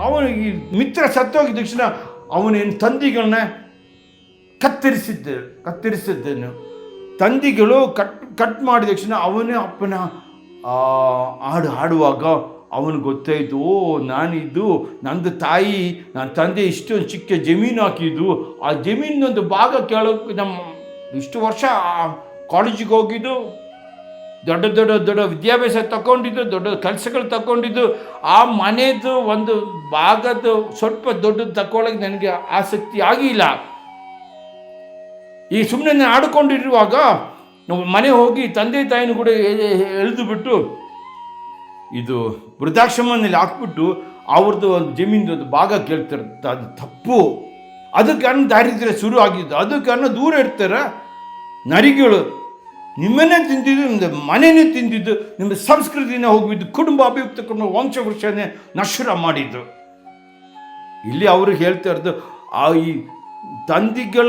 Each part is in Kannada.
ಅವನು ಈ ಮಿತ್ರ ಸತ್ತೋಗಿದ ತಕ್ಷಣ ಅವನೇನು ತಂದಿಗಳನ್ನ ಕತ್ತರಿಸಿದ್ದ ಕತ್ತರಿಸಿದ್ದನು ತಂದಿಗಳು ಕಟ್ ಕಟ್ ಮಾಡಿದ ತಕ್ಷಣ ಅವನೇ ಅಪ್ಪನ ಹಾಡು ಹಾಡುವಾಗ ಅವನು ಗೊತ್ತಾಯಿತು, ಓ ನಾನಿದ್ದು ನಂದು ತಾಯಿ, ನನ್ನ ತಂದೆ ಇಷ್ಟೊಂದು ಚಿಕ್ಕ ಜಮೀನು ಹಾಕಿದ್ದು. ಆ ಜಮೀನೊಂದು ಭಾಗ ಕೇಳೋಕ್ಕೆ ನಮ್ಮ ಇಷ್ಟು ವರ್ಷ ಕಾಲೇಜಿಗೆ ಹೋಗಿದ್ದು ದೊಡ್ಡ ದೊಡ್ಡ ದೊಡ್ಡ ವಿದ್ಯಾಭ್ಯಾಸ ತಗೊಂಡಿದ್ದು, ದೊಡ್ಡ ಕೆಲಸಗಳು ತಗೊಂಡಿದ್ದು, ಆ ಮನೆಯದು ಒಂದು ಭಾಗದ ಸ್ವಲ್ಪ ದೊಡ್ಡದು ತಗೊಳಕ್ಕೆ ನನಗೆ ಆಸಕ್ತಿ ಆಗಿಲ್ಲ. ಈ ಸುಮ್ಮನೆ ಆಡ್ಕೊಂಡಿರುವಾಗ ನಾವು ಮನೆ ಹೋಗಿ ತಂದೆ ತಾಯಿನೂ ಕೂಡ ಎಳೆದು ಬಿಟ್ಟು ಇದು ವೃದ್ಧಾಶ್ರಮದಲ್ಲಿ ಹಾಕ್ಬಿಟ್ಟು ಅವ್ರದ್ದು ಒಂದು ಜಮೀನ್ದು ಒಂದು ಭಾಗ ಕೇಳ್ತಾರೆ ಅದು ತಪ್ಪು. ಅದಕ್ಕೆ ಅನ್ನ ದಾರಿದ್ರ್ಯ ಶುರು ಆಗಿದ್ದು ಅದಕ್ಕೆ ಅನ್ನ ದೂರ ಇರ್ತಾರೆ ನರಿಗಳು. ನಿಮ್ಮನ್ನೇ ತಿಂದಿದ್ದು ನಿಮ್ಮದು ಮನೆಯೇ ತಿಂದಿದ್ದು ನಿಮ್ಮ ಸಂಸ್ಕೃತಿನೇ ಹೋಗಿದ್ದು ಕುಟುಂಬ ಅಭಿಯುಕ್ತ ಕುಟುಂಬ ವಂಶವೃಕ್ಷನೇ ನಶ್ವರ ಮಾಡಿದ್ದು. ಇಲ್ಲಿ ಅವರು ಹೇಳ್ತಾ ಇರೋದು, ಆ ಈ ತಂದಿಗಳ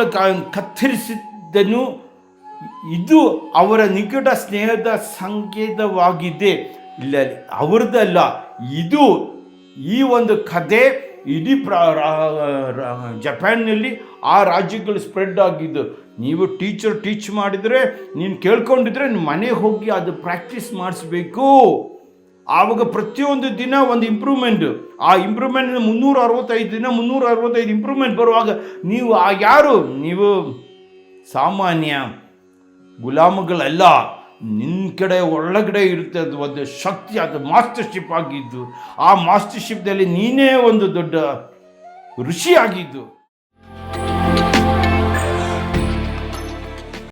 ಕತ್ತರಿಸಿದ್ದನು ಇದು ಅವರ ನಿಕಟ ಸ್ನೇಹದ ಸಂಕೇತವಾಗಿದೆ. ಇಲ್ಲ ಅವರದಲ್ಲ, ಇದು ಈ ಒಂದು ಕಥೆ ಇಡೀ ಪ್ರ ಜಪಾನ್ನಲ್ಲಿ ಆ ರಾಜ್ಯಗಳು ಸ್ಪ್ರೆಡ್ ಆಗಿದ್ದು, ನೀವು ಟೀಚರ್ ಟೀಚ್ ಮಾಡಿದರೆ, ನೀನು ಕೇಳ್ಕೊಂಡಿದ್ರೆ ಮನೆಗೆ ಹೋಗಿ ಅದು ಪ್ರಾಕ್ಟೀಸ್ ಮಾಡಿಸ್ಬೇಕು. ಆವಾಗ ಪ್ರತಿಯೊಂದು ದಿನ ಒಂದು ಇಂಪ್ರೂವ್ಮೆಂಟ್. ಆ ಇಂಪ್ರೂವ್ಮೆಂಟ್ ಮುನ್ನೂರ ಅರವತ್ತೈದು ದಿನ ಮುನ್ನೂರ ಅರವತ್ತೈದು ಇಂಪ್ರೂವ್ಮೆಂಟ್ ಬರುವಾಗ ನೀವು ಆ ಯಾರು? ನೀವು ಸಾಮಾನ್ಯ ಗುಲಾಮಗಳಲ್ಲ. ನಿನ್ನ ಕಡೆ ಒಳಗಡೆ ಇರುತ್ತೆ ಅದು ಒಂದು ಶಕ್ತಿ, ಅದು ಮಾಸ್ಟರ್ಶಿಪ್ ಆಗಿದ್ದು. ಆ ಮಾಸ್ಟರ್ಶಿಪ್ನಲ್ಲಿ ನೀನೇ ಒಂದು ದೊಡ್ಡ ಋಷಿ ಆಗಿದ್ದು